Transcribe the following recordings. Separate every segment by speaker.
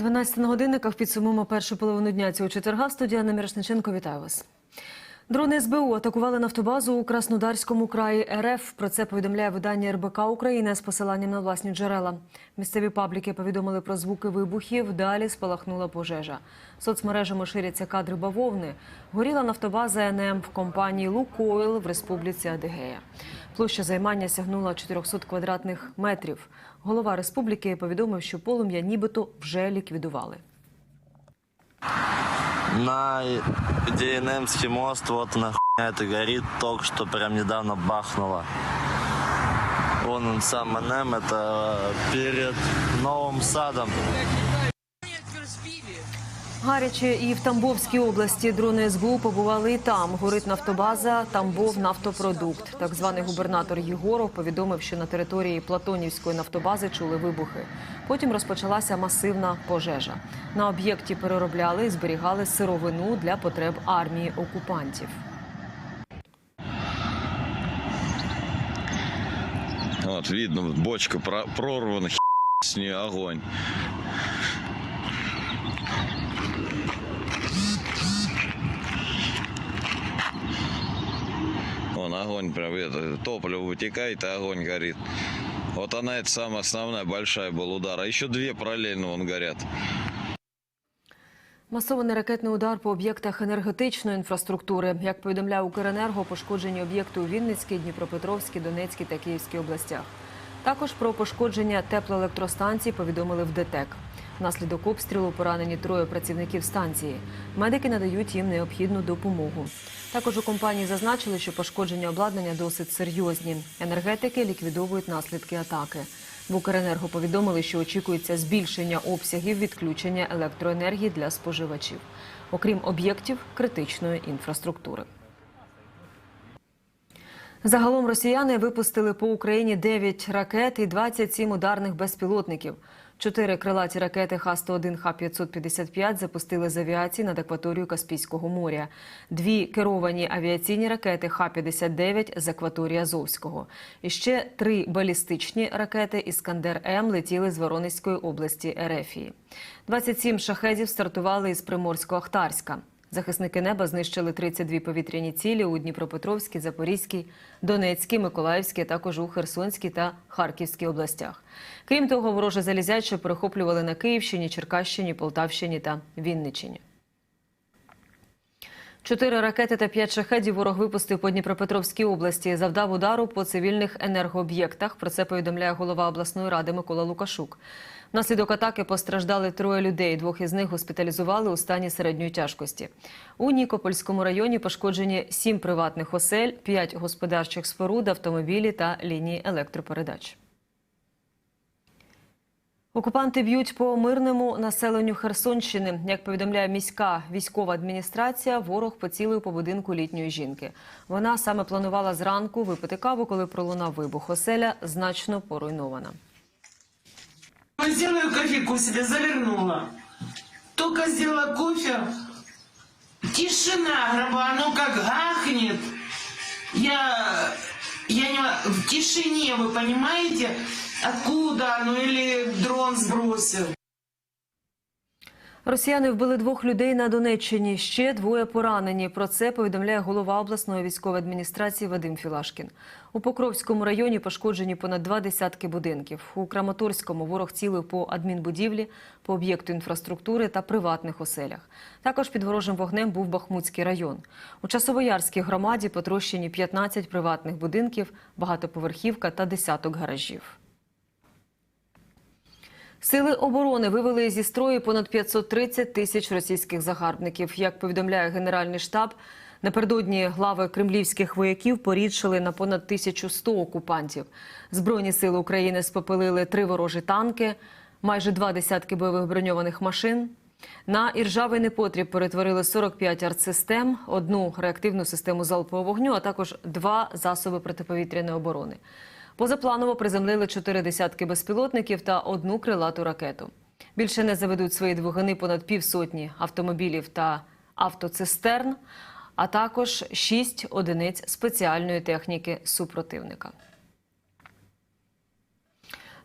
Speaker 1: 12 на годинниках підсумуємо першу половину дня цього четверга. Студія Анна. Вітаю вас. Дрони СБУ атакували нафтобазу у Краснодарському краї РФ. Про це повідомляє видання РБК України з посиланням на власні джерела. Місцеві пабліки повідомили про звуки вибухів. Далі спалахнула пожежа. Соцмережами ширяться кадри бавовни. Горіла нафтобаза НМ в компанії Лукойл в республіці Адигея. Площа займання сягнула 400 квадратних метрів. Голова республіки повідомив, що полум'я нібито вже ліквідували.
Speaker 2: На ДНМский мост, вот она хуйня это горит, только что прям недавно бахнуло. Вон он сам НМ, это перед новым садом.
Speaker 1: Гаряче і в Тамбовській області дрони СБУ побували і там. Горить нафтобаза Тамбов нафтопродукт. Так званий губернатор Єгоров повідомив, що на території Платонівської нафтобази чули вибухи. Потім розпочалася масивна пожежа. На об'єкті переробляли і зберігали сировину для потреб армії окупантів.
Speaker 3: Вот, видно, бочка прорвана, нее огонь. огонь прям, это, топливо вытекает, и огонь горит. Вот она, это самая основная, большая был удар. А еще две параллельно вон горят.
Speaker 1: Масований ракетний удар по об'єктах енергетичної інфраструктури. Як повідомляє Укренерго, пошкоджені об'єкти у Вінницькій, Дніпропетровській, Донецькій та Київській областях. Також про пошкодження теплоелектростанцій повідомили в ДТЕК. Внаслідок обстрілу поранені троє працівників станції. Медики надають їм необхідну допомогу. Також у компанії зазначили, що пошкодження обладнання досить серйозні. Енергетики ліквідовують наслідки атаки. В Укренерго повідомили, що очікується збільшення обсягів відключення електроенергії для споживачів, окрім об'єктів критичної інфраструктури. Загалом росіяни випустили по Україні 9 ракет і 27 ударних безпілотників. Чотири крилаті ракети Х-101, Х-555 запустили з авіації над акваторією Каспійського моря. Дві керовані авіаційні ракети Х-59 з акваторії Азовського. І ще три балістичні ракети Іскандер-М летіли з Воронезької області Ерефії. 27 шахедів стартували із Приморсько-Ахтарська. Захисники неба знищили 32 повітряні цілі у Дніпропетровській, Запорізькій, Донецькій, Миколаївській, а також у Херсонській та Харківській областях. Крім того, вороже залізяче перехоплювали на Київщині, Черкащині, Полтавщині та Вінниччині. Чотири ракети та п'ять шахедів ворог випустив по Дніпропетровській області. Завдав удару по цивільних енергооб'єктах. Про це повідомляє голова обласної ради Микола Лукашук. Внаслідок атаки постраждали троє людей. Двох із них госпіталізували у стані середньої тяжкості. У Нікопольському районі пошкоджені сім приватних осель, п'ять господарчих споруд, автомобілі та лінії електропередач. Окупанти б'ють по мирному населенню Херсонщини. Як повідомляє міська військова адміністрація, ворог поцілив по будинку літньої жінки. Вона саме планувала зранку випити каву, коли пролунав вибух. Оселя значно поруйнована.
Speaker 4: Сделаю кофейку себе, завернула. Только сделала кофе, тишина гроба, оно как гахнет. Я, я не, в тишине, вы понимаете, откуда оно или дрон сбросил.
Speaker 1: Росіяни вбили двох людей на Донеччині. Ще двоє поранені. Про це повідомляє голова обласної військової адміністрації Вадим Філашкін. У Покровському районі пошкоджені понад два десятки будинків. У Краматорському ворог цілив по адмінбудівлі, по об'єкту інфраструктури та приватних оселях. Також під ворожим вогнем був Бахмутський район. У Часовоярській громаді потрощені 15 приватних будинків, багатоповерхівка та десяток гаражів. Сили оборони вивели зі строю понад 530 тисяч російських загарбників. Як повідомляє Генеральний штаб, напередодні глави кремлівських вояків порідшили на понад 1100 окупантів. Збройні сили України спопилили три ворожі танки, майже два десятки бойових броньованих машин. На іржавий непотріб перетворили 45 артсистем, одну реактивну систему залпового вогню, а також два засоби протиповітряної оборони. Позапланово приземлили чотири десятки безпілотників та одну крилату ракету. Більше не заведуть свої двигуни понад півсотні автомобілів та автоцистерн, а також шість одиниць спеціальної техніки супротивника.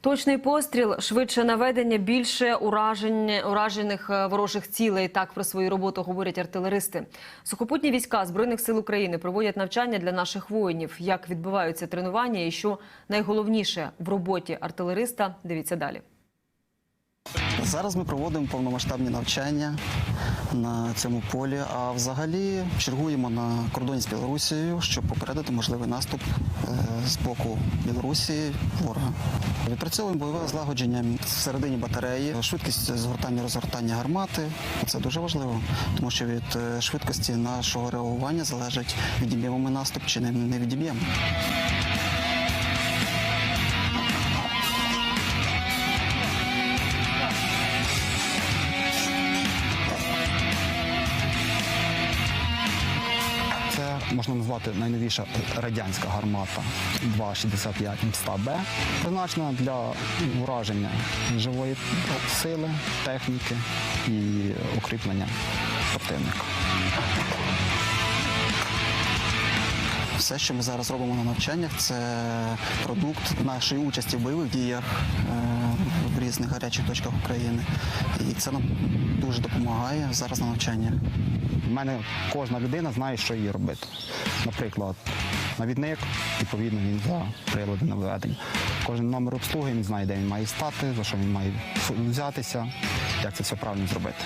Speaker 1: Точний постріл, швидше наведення, більше уражень, уражених е, ворожих цілей. Так про свою роботу говорять артилеристи. Сухопутні війська збройних сил України проводять навчання для наших воїнів. Як відбуваються тренування, і що найголовніше в роботі артилериста. Дивіться далі.
Speaker 5: Зараз ми проводимо повномасштабні навчання на цьому полі, а взагалі чергуємо на кордоні з Білорусією, щоб попередити можливий наступ е, з боку Білорусі ворога. Відпрацьовуємо бойове злагодження всередині батареї, швидкість згортання розгортання гармати. Це дуже важливо, тому що від е, швидкості нашого реагування залежить, відіб'ємо ми наступ чи не, не відіб'ємо.
Speaker 6: Можна назвати найновіша радянська гармата 2,65 МСТА-Б, призначена для ураження живої сили, техніки і укріплення противника.
Speaker 5: Все, що ми зараз робимо на навчаннях, це продукт нашої участі в бойових діях е, різних гарячих точках України. І це нам дуже допомагає зараз на навчаннях.
Speaker 6: У мене кожна людина знає, що їй робити. Наприклад, навідник, відповідно, він за прилади наведення. Кожен номер обслуги він знає, де він має стати, за що він має взятися, як це все правильно зробити.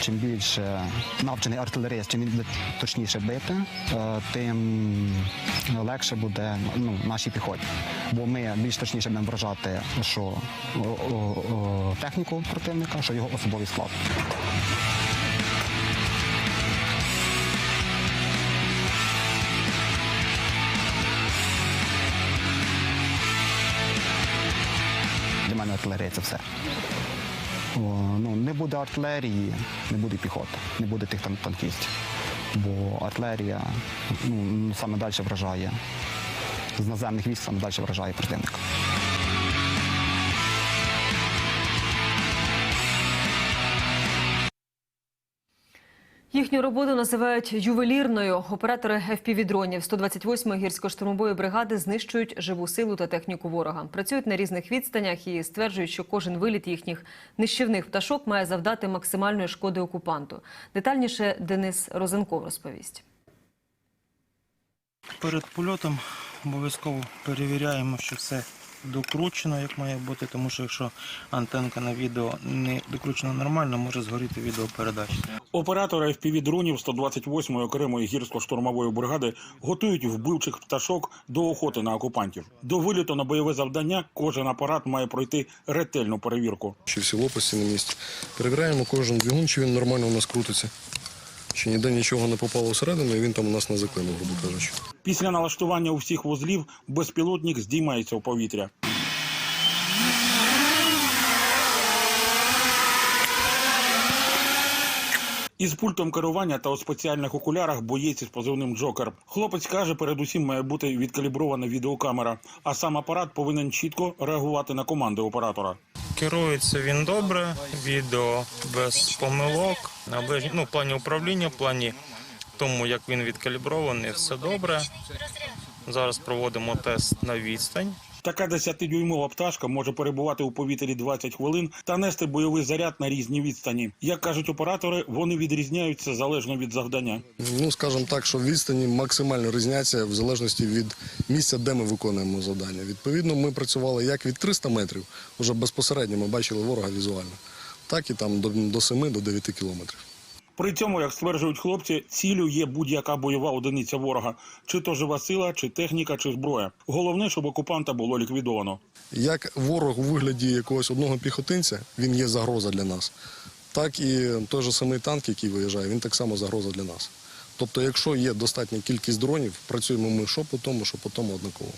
Speaker 6: Чим більше навчений артилерист, чим він буде точніше бити, е, тим легше буде ну, нашій піхоті. Бо ми більш точніше будемо вражати, що техніку противника, що його особовий склад. Для мене артилерія це все. Ну, не буде артилерії, не буде піхоти, не буде тих тан- танкістів. Бо артилерія ну, саме далі вражає. З наземних військ саме далі вражає противника.
Speaker 1: Їхню роботу називають ювелірною. Оператори FPV-дронів 128-ї гірсько-штурмової бригади знищують живу силу та техніку ворога. Працюють на різних відстанях і стверджують, що кожен виліт їхніх нищівних пташок має завдати максимальної шкоди окупанту. Детальніше Денис Розенков розповість.
Speaker 7: Перед польотом обов'язково перевіряємо, що все докручено, як має бути, тому що якщо антенка на відео не докручена нормально, може згоріти відеопередача.
Speaker 8: Оператори FPV-дронів 128-ї окремої гірсько-штурмової бригади готують вбивчих пташок до охоти на окупантів. До виліту на бойове завдання кожен апарат має пройти ретельну перевірку.
Speaker 9: чи всі лопасті на місці. Перевіряємо кожен двигун, чи він нормально у нас крутиться. Чи ніде нічого не попало всередину, і він там у нас не заклинув, грубо кажучи.
Speaker 8: Після налаштування усіх вузлів безпілотник здіймається в повітря. Із пультом керування та у спеціальних окулярах боєць із позивним Джокер. Хлопець каже, передусім має бути відкалібрована відеокамера, а сам апарат повинен чітко реагувати на команди оператора.
Speaker 10: Керується він добре, відео без помилок. Ну, в плані управління, в плані тому, як він відкалібрований, все добре. Зараз проводимо тест на відстань.
Speaker 8: Така 10-дюймова пташка може перебувати у повітрі 20 хвилин та нести бойовий заряд на різні відстані. Як кажуть оператори, вони відрізняються залежно від завдання.
Speaker 9: Ну, скажімо так, що відстані максимально різняться в залежності від місця, де ми виконуємо завдання. Відповідно, ми працювали як від 300 метрів, вже безпосередньо ми бачили ворога візуально, так і там до, до 7 до 9 кілометрів.
Speaker 8: При цьому, як стверджують хлопці, цілю є будь-яка бойова одиниця ворога, чи то жива сила, чи техніка, чи зброя. Головне, щоб окупанта було ліквідовано.
Speaker 9: Як ворог у вигляді якогось одного піхотинця, він є загроза для нас, так і той же самий танк, який виїжджає, він так само загроза для нас. Тобто, якщо є достатня кількість дронів, працюємо ми що по тому, що по тому однаково.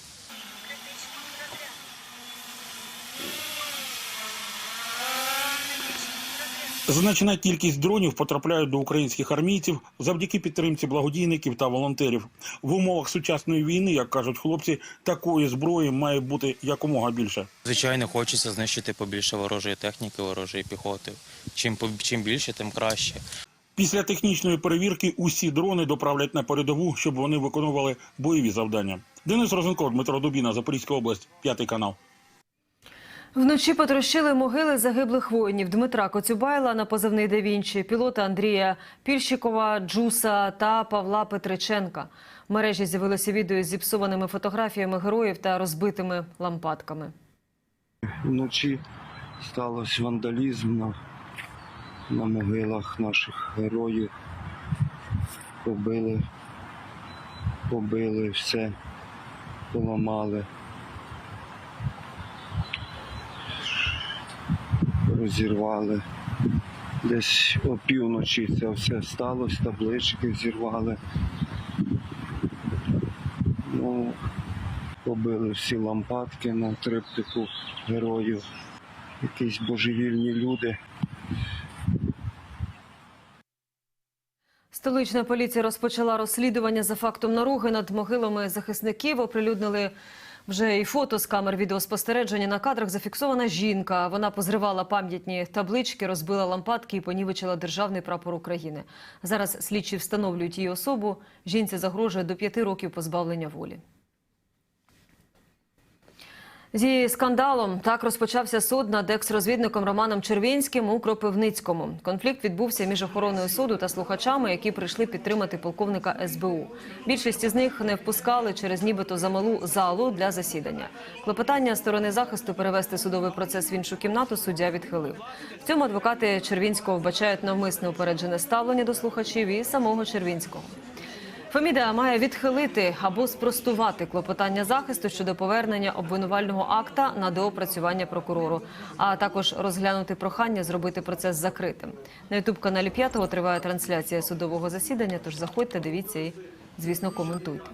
Speaker 8: Значна кількість дронів потрапляють до українських армійців завдяки підтримці благодійників та волонтерів. В умовах сучасної війни, як кажуть хлопці, такої зброї має бути якомога більше.
Speaker 10: Звичайно, хочеться знищити побільше ворожої техніки, ворожої піхоти. Чим чим більше, тим краще.
Speaker 8: Після технічної перевірки усі дрони доправлять на передову, щоб вони виконували бойові завдання. Денис Розенков, Дмитро Дубіна, Запорізька область, п'ятий канал.
Speaker 1: Вночі потрощили могили загиблих воїнів Дмитра Коцюбайла на позивний «Да Вінчі», пілота Андрія Пільщикова, Джуса та Павла Петриченка. В мережі з'явилося відео з зіпсованими фотографіями героїв та розбитими лампадками.
Speaker 11: Вночі сталося вандалізм на, на могилах наших героїв. Побили, побили все, поламали. Розірвали. Десь опівночі це все сталося, таблички зірвали. Ну, побили всі лампадки на триптику героїв. Якісь божевільні люди.
Speaker 1: Столична поліція розпочала розслідування за фактом наруги над могилами захисників. Оприлюднили вже і фото з камер відеоспостереження. На кадрах зафіксована жінка. Вона позривала пам'ятні таблички, розбила лампадки і понівечила державний прапор України. Зараз слідчі встановлюють її особу. Жінці загрожує до п'яти років позбавлення волі. Зі скандалом так розпочався суд над екс-розвідником Романом Червінським у Кропивницькому. Конфлікт відбувся між охороною суду та слухачами, які прийшли підтримати полковника СБУ. Більшість із них не впускали через нібито замалу залу для засідання. Клопотання сторони захисту перевести судовий процес в іншу кімнату суддя відхилив. В цьому адвокати Червінського вбачають навмисне упереджене ставлення до слухачів і самого Червінського. Феміда має відхилити або спростувати клопотання захисту щодо повернення обвинувального акта на доопрацювання прокурору, а також розглянути прохання зробити процес закритим. На ютуб-каналі П'ятого триває трансляція судового засідання. Тож заходьте, дивіться і, звісно, коментуйте.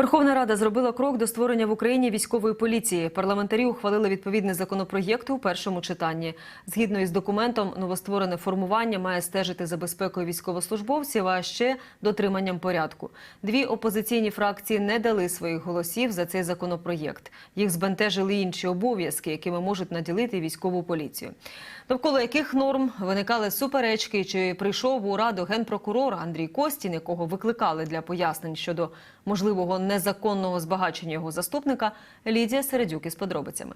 Speaker 1: Верховна Рада зробила крок до створення в Україні військової поліції. Парламентарі ухвалили відповідний законопроєкт у першому читанні. Згідно із документом, новостворене формування має стежити за безпекою військовослужбовців, а ще дотриманням порядку. Дві опозиційні фракції не дали своїх голосів за цей законопроєкт. Їх збентежили інші обов'язки, якими можуть наділити військову поліцію. Довкола яких норм виникали суперечки, чи прийшов у раду генпрокурор Андрій Костін, якого викликали для пояснень щодо можливого незаконного збагачення його заступника, Лідія Середюк із подробицями.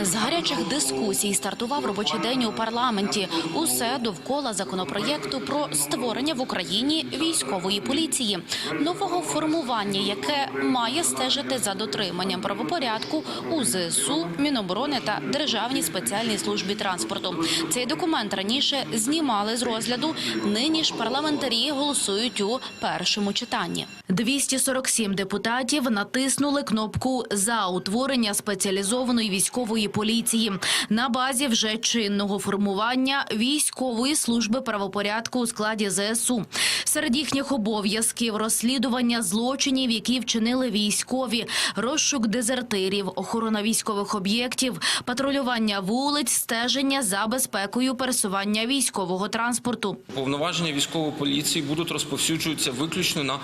Speaker 12: З гарячих дискусій стартував робочий день у парламенті. Усе довкола законопроєкту про створення в Україні військової поліції, нового формування, яке має стежити за дотриманням правопорядку у ЗСУ, Міноборони та Державній спеціальній службі транспорту. Цей документ раніше знімали з розгляду. Нині ж парламентарі голосують у першому читанні. 247 депутатів натиснули кнопку за утворення спеціалізованої військової поліції на базі вже чинного формування військової служби правопорядку у складі ЗСУ. Серед їхніх обов'язків розслідування злочинів, які вчинили військові, розшук дезертирів, охорона військових об'єктів, патрулювання вулиць, стеження за безпекою пересування військового транспорту.
Speaker 13: Повноваження військової поліції будуть розповсюджуватися виключно на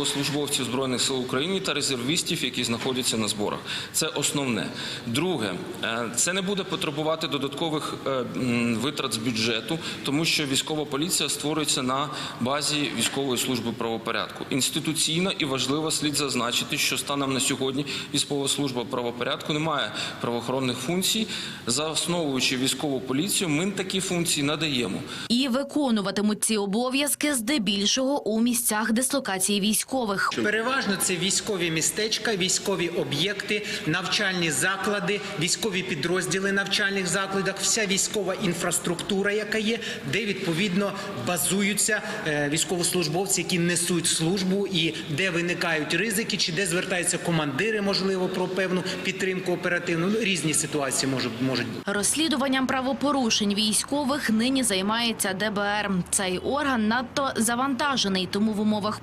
Speaker 13: військовослужбовців збройних сил України та резервістів, які знаходяться на зборах. Це основне. Друге, е, це не буде потребувати додаткових е, витрат з бюджету, тому що військова поліція створюється на базі військової служби правопорядку. Інституційно і важливо слід зазначити, що станом на сьогодні військова служба правопорядку не має правоохоронних функцій. Заосновуючи військову поліцію, ми такі функції надаємо.
Speaker 12: І виконуватимуть ці обов'язки здебільшого у місцях дислокації військових.
Speaker 14: Переважно це військові містечка, військові об'єкти, навчальні заклади, військові підрозділи навчальних закладах, вся військова інфраструктура, яка є, де відповідно базуються е, військовослужбовці, які несуть службу, і де виникають ризики, чи де звертаються командири, можливо, про певну підтримку оперативну. Ну, різні ситуації можуть можуть бути.
Speaker 12: Розслідуванням правопорушень військових нині займається ДБР. Цей орган надто завантажений, тому в умовах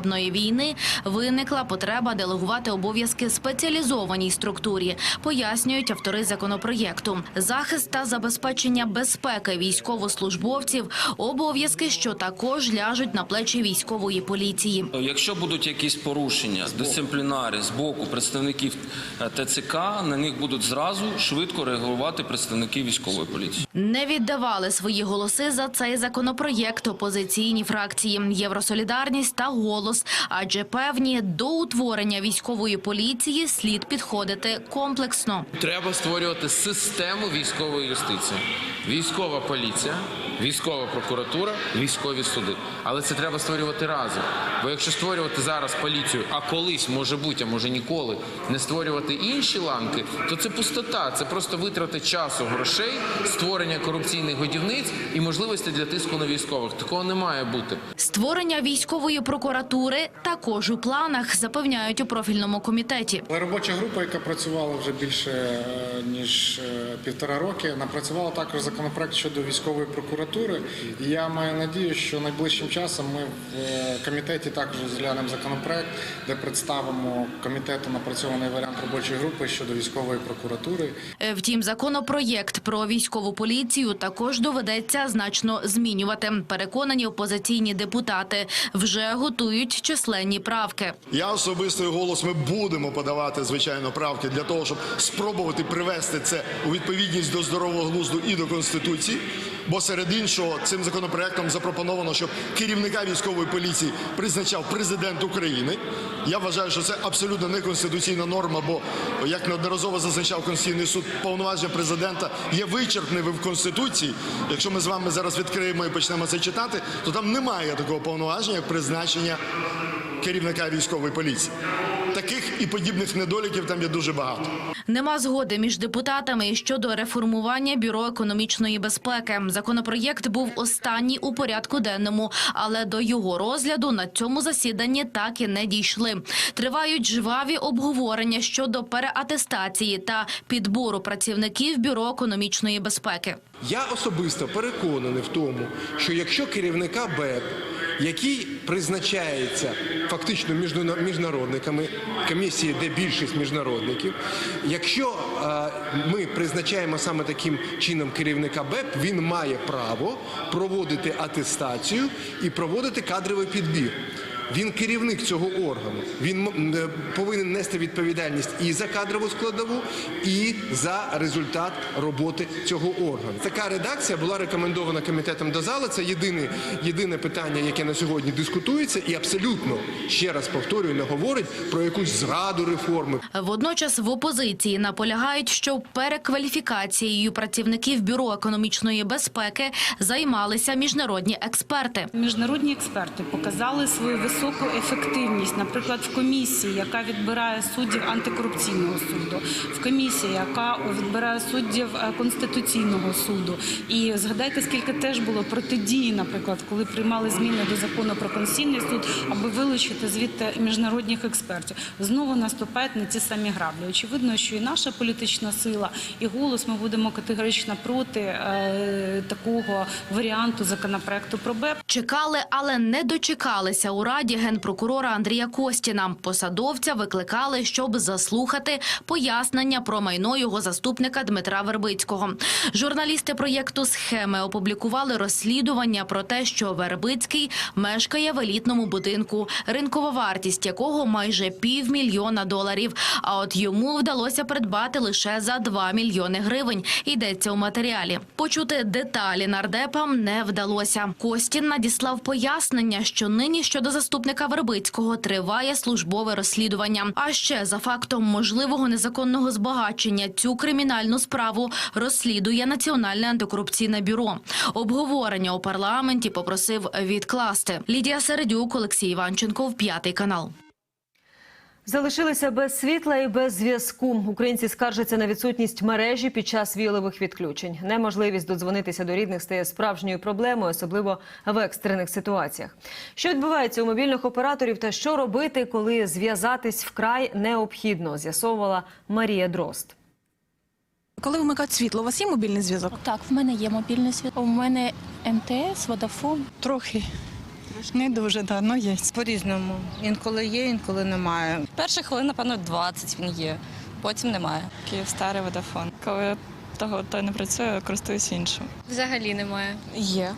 Speaker 12: повномасштабної війни виникла потреба делегувати обов'язки спеціалізованій структурі, пояснюють автори законопроєкту. Захист та забезпечення безпеки військовослужбовців – обов'язки, що також ляжуть на плечі військової поліції.
Speaker 13: Якщо будуть якісь порушення дисциплінарі з боку представників е, ТЦК, на них будуть зразу швидко реагувати представники військової поліції.
Speaker 12: Не віддавали свої голоси за цей законопроєкт опозиційні фракції «Євросолідарність» та «Голос». Наголос, адже певні до утворення військової поліції слід підходити комплексно.
Speaker 13: Треба створювати систему військової юстиції. Військова поліція, військова прокуратура, військові суди. Але це треба створювати разом. Бо якщо створювати зараз поліцію, а колись може бути, а може ніколи, не створювати інші ланки, то це пустота. Це просто витрати часу, грошей, створення корупційних годівниць і можливості для тиску на військових. Такого не має бути.
Speaker 12: Створення військової прокуратури також у планах запевняють у профільному комітеті.
Speaker 15: Але робоча група, яка працювала вже більше е, ніж е, півтора роки, напрацювала також законопроект щодо військової прокуратури. І я маю надію, що найближчим часом ми в е, комітеті також розглянемо законопроект, де представимо комітету напрацьований варіант робочої групи щодо військової прокуратури.
Speaker 12: Втім, законопроєкт про військову поліцію також доведеться значно змінювати. Переконані опозиційні депутати вже готують численні правки.
Speaker 16: Я особисто голос ми будемо подавати звичайно правки для того, щоб спробувати привести це у відповідність до здорового глузду і до конституції. Бо серед іншого цим законопроектом запропоновано, щоб керівника військової поліції призначав президент України. Я вважаю, що це абсолютно неконституційна норма, бо як неодноразово зазначав Конституційний суд, повноваження президента є вичерпними в конституції. Якщо ми з вами зараз відкриємо і почнемо це читати, то там немає такого повноваження, як призначення керівника військової поліції. Таких і подібних недоліків там є дуже багато.
Speaker 12: Нема згоди між депутатами щодо реформування бюро економічної безпеки. Законопроєкт був останній у порядку денному, але до його розгляду на цьому засіданні так і не дійшли. Тривають жваві обговорення щодо переатестації та підбору працівників бюро економічної безпеки.
Speaker 17: Я особисто переконаний в тому, що якщо керівника БЕП, який призначається фактично міжна- міжнародниками, комісії, де більшість міжнародників, якщо е, ми призначаємо саме таким чином керівника БЕП, він має право проводити атестацію і проводити кадровий підбір. Він керівник цього органу. Він е, повинен нести відповідальність і за кадрову складову, і за результат роботи цього органу. Така редакція була рекомендована комітетом до зали. Це єдине, єдине питання, яке на сьогодні дискутується, і абсолютно ще раз повторюю, не говорить про якусь зраду реформи.
Speaker 12: Водночас в опозиції наполягають, що перекваліфікацією працівників бюро економічної безпеки займалися міжнародні експерти.
Speaker 18: Міжнародні експерти показали свою високу ефективність, наприклад, в комісії, яка відбирає суддів антикорупційного суду, в комісії, яка відбирає суддів е, конституційного суду. І згадайте, скільки теж було протидії, наприклад, коли приймали зміни до закону про конституційний суд, аби вилучити звідти міжнародних експертів. Знову наступають на ті самі граблі. Очевидно, що і наша політична сила, і голос ми будемо категорично проти е, такого варіанту законопроекту про БЕП.
Speaker 12: Чекали, але не дочекалися у раді генпрокурора Андрія Костіна. Посадовця викликали, щоб заслухати пояснення про майно його заступника Дмитра Вербицького. Журналісти проєкту схеми опублікували розслідування про те, що Вербицький мешкає в елітному будинку, ринкова вартість якого майже півмільйона доларів. А от йому вдалося придбати лише за 2 мільйони гривень. Йдеться у матеріалі. Почути деталі нардепам не вдалося. Костін надіслав пояснення, що нині щодо заступника Вербицького триває службове розслідування. А ще за фактом можливого незаконного збагачення цю кримінальну справу розслідує Національне антикорупційне бюро. Обговорення у парламенті попросив відкласти. Лідія Середюк, Олексій Іванченко, п'ятий канал.
Speaker 1: Залишилися без світла і без зв'язку. Українці скаржаться на відсутність мережі під час віялових відключень. Неможливість додзвонитися до рідних стає справжньою проблемою, особливо в екстрених ситуаціях. Що відбувається у мобільних операторів та що робити, коли зв'язатись вкрай необхідно, з'ясовувала Марія Дрозд.
Speaker 19: Коли вмикають світло, у вас є мобільний зв'язок?
Speaker 20: Так, в мене є мобільний світло. У мене МТС, Водафон.
Speaker 19: Трохи. Не дуже, так, ну є.
Speaker 21: По-різному. Інколи є, інколи немає.
Speaker 20: Перших хвилин, напевно, 20 він є, потім немає.
Speaker 22: Київ старий Водафон. Коли того той не працює, користуюсь іншим.
Speaker 20: Взагалі немає.
Speaker 19: Є.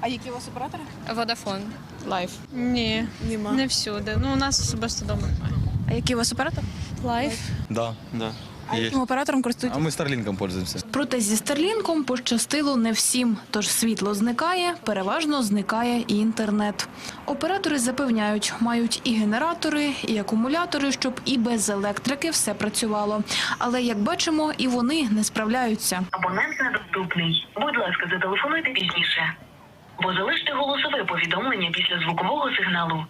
Speaker 19: А які у вас оператори?
Speaker 20: Водафон.
Speaker 22: Лайф.
Speaker 20: Ні,
Speaker 22: Нема.
Speaker 20: не всюди. Ну, у нас особисто вдома немає.
Speaker 19: А який у вас оператор?
Speaker 20: Лайф.
Speaker 23: Да, да.
Speaker 19: Яким оператором користуєтесь?
Speaker 24: А мы Старлинком пользуемся.
Speaker 19: Проте зі Старлінком пощастило не всім. Тож світло зникає, переважно зникає і інтернет. Оператори запевняють, мають і генератори, і акумулятори, щоб і без електрики все працювало. Але як бачимо, і вони не справляються.
Speaker 25: Абонент недоступний. Будь ласка, зателефонуйте пізніше. Бо залиште голосове повідомлення після звукового сигналу.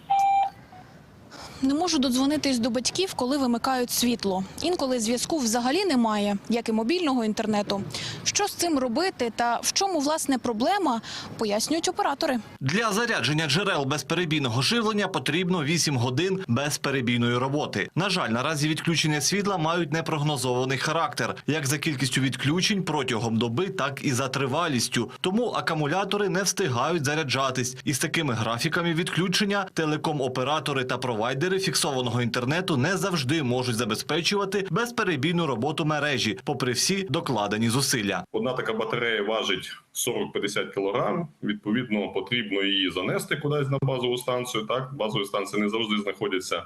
Speaker 19: Не можу додзвонитись до батьків, коли вимикають світло. Інколи зв'язку взагалі немає, як і мобільного інтернету. Що з цим робити та в чому власне проблема, пояснюють оператори.
Speaker 23: Для зарядження джерел безперебійного живлення потрібно 8 годин безперебійної роботи. На жаль, наразі відключення світла мають непрогнозований характер, як за кількістю відключень протягом доби, так і за тривалістю. Тому акумулятори не встигають заряджатись. І з такими графіками відключення телеком-оператори та провайдери фіксованого інтернету не завжди можуть забезпечувати безперебійну роботу мережі, попри всі докладені зусилля.
Speaker 26: Одна така батарея важить 40-50 кг. Відповідно, потрібно її занести кудись на базову станцію. Так, базові станції не завжди знаходяться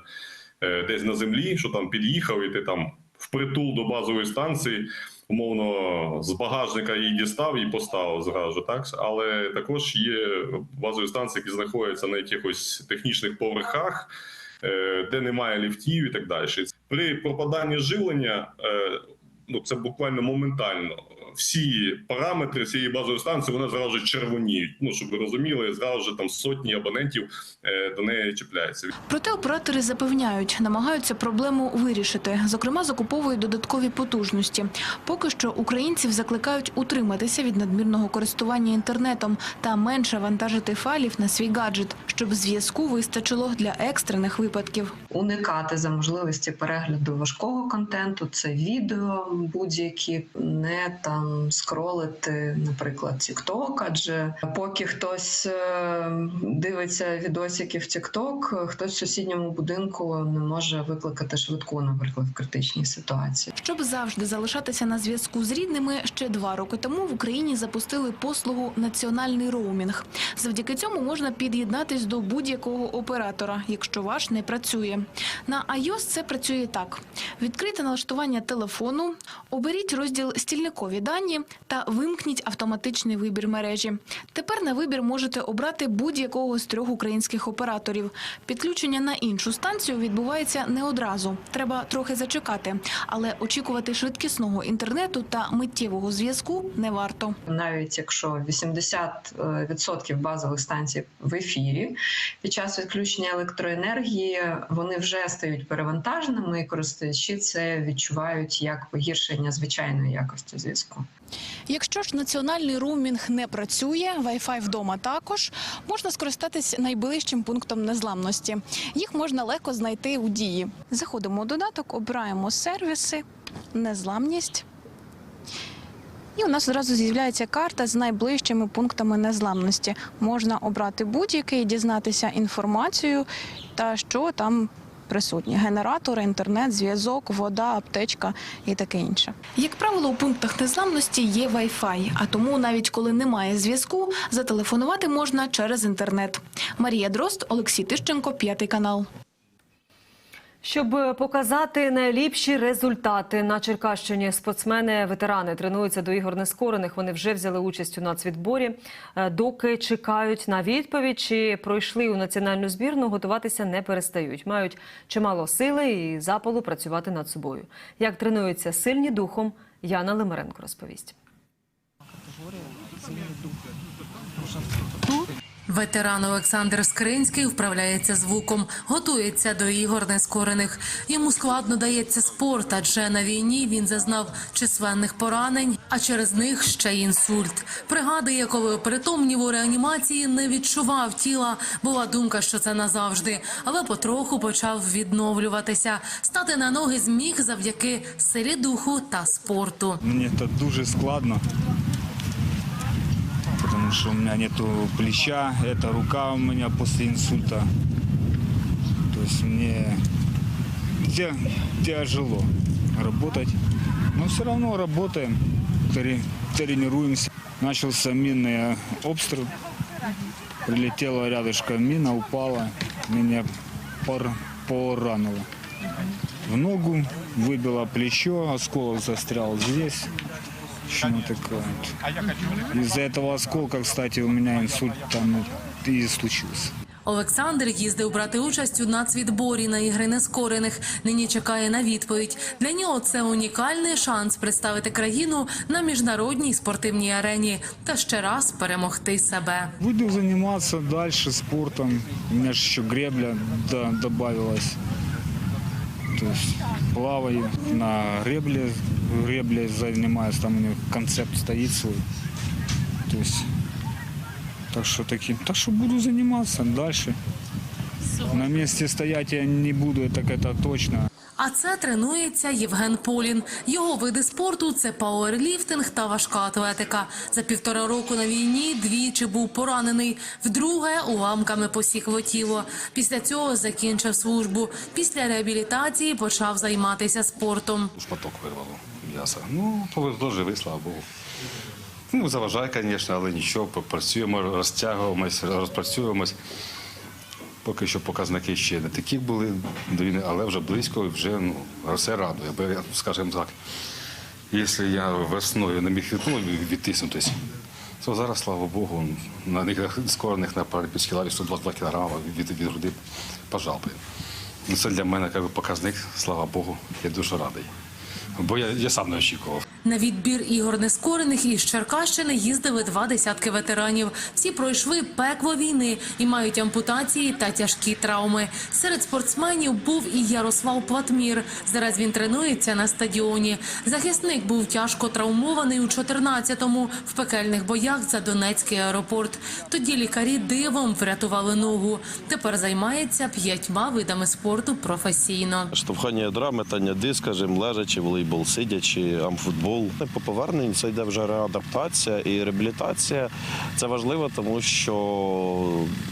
Speaker 26: е, десь на землі, що там під'їхав, і ти там впритул до базової станції. Умовно з багажника її дістав і поставив зразу, так але також є базові станції, які знаходяться на якихось технічних поверхах, де немає ліфтів і так далі. При пропаданні живлення е, ну це буквально моментально. Всі параметри цієї базової станції вони зразу ж червоніють. Ну щоб ви розуміли, зразу ж там сотні абонентів е, до неї чіпляються.
Speaker 19: Проте оператори запевняють, намагаються проблему вирішити. Зокрема, закуповують додаткові потужності. Поки що українців закликають утриматися від надмірного користування інтернетом та менше вантажити файлів на свій гаджет, щоб зв'язку вистачило для екстрених випадків.
Speaker 27: Уникати за можливості перегляду важкого контенту, це відео будь-які, не там скролити, наприклад, TikTok, адже поки хтось е, дивиться відосики в TikTok, хтось в сусідньому будинку не може викликати швидку, наприклад, в критичній ситуації.
Speaker 19: Щоб завжди залишатися на зв'язку з рідними, ще два роки тому в Україні запустили послугу національний роумінг. Завдяки цьому можна під'єднатись до будь-якого оператора, якщо ваш не працює. На iOS це працює так: відкрийте налаштування телефону, оберіть розділ стільникові дані та вимкніть автоматичний вибір мережі. Тепер на вибір можете обрати будь-якого з трьох українських операторів. Підключення на іншу станцію відбувається не одразу. Треба трохи зачекати, але очікувати швидкісного інтернету та миттєвого зв'язку не варто.
Speaker 27: Навіть якщо 80% базових станцій в ефірі під час відключення електроенергії вони вже стають перевантаженими, і користувачі це відчувають як погіршення звичайної якості зв'язку.
Speaker 19: Якщо ж національний роумінг не працює, Wi-Fi вдома також можна скористатись найближчим пунктом незламності. Їх можна легко знайти у дії. Заходимо у додаток, обираємо сервіси, незламність. І у нас одразу з'являється карта з найближчими пунктами незламності. Можна обрати будь-який, дізнатися інформацію та що там присутні: генератори, інтернет, зв'язок, вода, аптечка і таке інше. Як правило, у пунктах незламності є Wi-Fi, а тому навіть коли немає зв'язку, зателефонувати можна через інтернет. Марія Дрозд, Олексій Тищенко, п'ятий канал.
Speaker 1: Щоб показати найліпші результати на Черкащині, спортсмени-ветерани тренуються до ігор нескорених. Вони вже взяли участь у нацвідборі. Е, Доки чекають на відповідь, чи пройшли у національну збірну, готуватися не перестають. Мають чимало сили і запалу працювати над собою. Як тренуються сильні духом, Яна Лимаренко розповість.
Speaker 28: Ветеран Олександр Скринський вправляється звуком, готується до ігор нескорених. Йому складно дається спорт, адже на війні він зазнав численних поранень, а через них ще й інсульт. Пригадує, коли опритомнів у реанімації не відчував тіла. Була думка, що це назавжди, але потроху почав відновлюватися. Стати на ноги зміг завдяки силі духу та спорту.
Speaker 24: Мне это дуже складно, потому что у меня нету плеча, это рука у меня после инсульта. То есть мне тя- тяжело работать, но все равно работаем, тре- тренируемся. Начался минный обстрел, прилетела рядышком мина, упала, меня пор- поранило. в ногу, выбило плечо, осколок застрял здесь. Вот. Из-за этого осколка, кстати, у меня инсульт там и случился.
Speaker 28: Олександр їздив брати участь у нацвідборі на ігри нескорених. Нині чекає на відповідь. Для нього це унікальний шанс представити країну на міжнародній спортивній арені та ще раз перемогти себе.
Speaker 24: Буду заниматься дальше спортом. У меня же еще гребля есть плаваю на гребле, греблей занимаюсь, там у меня концепт стоит свой. То есть, так что таким, так что буду заниматься дальше. На месте стоять я не буду, так это точно.
Speaker 28: А це тренується Євген Полін. Його види спорту це пауерліфтинг та важка атлетика. За півтора року на війні двічі був поранений. Вдруге уламками посікло тіло. Після цього закінчив службу. Після реабілітації почав займатися спортом.
Speaker 29: шматок вирвало м'яса. Ну, повезло живий, слава Богу. Ну, заважає, звісно, але нічого, працюємо, розтягуємось, розпрацюємось. Поки що показники ще не такі були до війни, але вже близько вже ну, все радує. Бо, скажімо так, якщо я весною не міг ну, відтиснутися, то зараз, слава Богу, на них скорених на паралімпійській лаві 122 кг від, від груди пожав би. Ну, Це для мене як показник, слава Богу, я дуже радий. Бо я, я сам не очікував.
Speaker 28: На відбір ігор нескорених із Черкащини їздили два десятки ветеранів. Всі пройшли пекло війни і мають ампутації та тяжкі травми. Серед спортсменів був і Ярослав Платмір. Зараз він тренується на стадіоні. Захисник був тяжко травмований у 14-му в пекельних боях за Донецький аеропорт. Тоді лікарі дивом врятували ногу. Тепер займається п'ятьма видами спорту професійно.
Speaker 30: Штовхання ядра, метання диска, скажімо, лежачи, волейбол сидячи, амфутбол. По поверненню це йде вже реадаптація і реабілітація. Це важливо, тому що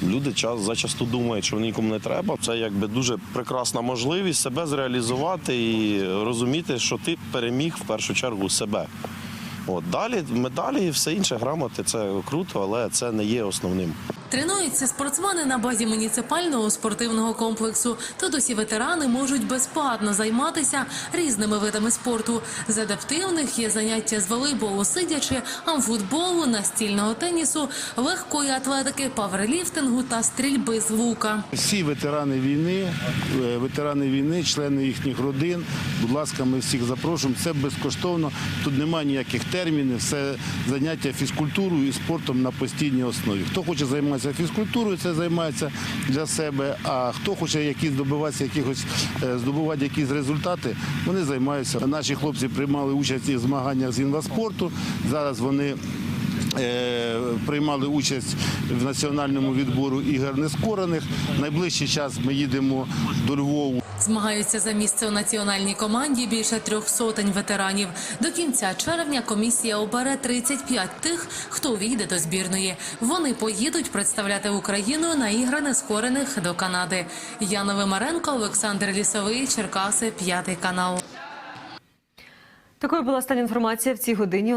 Speaker 30: люди час зачасту думають, що вони нікому не треба. Це якби дуже прекрасна можливість себе зреалізувати і розуміти, що ти переміг в першу чергу себе. От далі медалі і все інше грамоти це круто, але це не є основним.
Speaker 28: Тренуються спортсмени на базі муніципального спортивного комплексу. Тут усі ветерани можуть безплатно займатися різними видами спорту. З адаптивних є заняття з волейболу сидячи, амфутболу, настільного тенісу, легкої атлетики, паверліфтингу та стрільби з лука.
Speaker 31: Всі ветерани війни, е, ветерани війни, члени їхніх родин. Будь ласка, ми всіх запрошуємо. Це безкоштовно. Тут немає ніяких термінів. Все заняття фізкультурою і спортом на постійній основі. Хто хоче займатися фізкультурою, це займається для себе. А хто хоче якісь добиватися якихось е, здобувати якісь результати, вони займаються. Наші хлопці приймали участь і змаганнях з інваспорту. Зараз вони. Е, Приймали участь в національному відбору ігор нескорених. Найближчий час ми їдемо до Львову.
Speaker 28: Змагаються за місце у національній команді більше трьох сотень ветеранів. До кінця червня комісія обере 35 тих, хто увійде до збірної. Вони поїдуть представляти Україну на ігри нескорених до Канади. Яна Вимаренко, Олександр Лісовий, Черкаси, п'ятий канал. Такою була остання інформація в цій годині.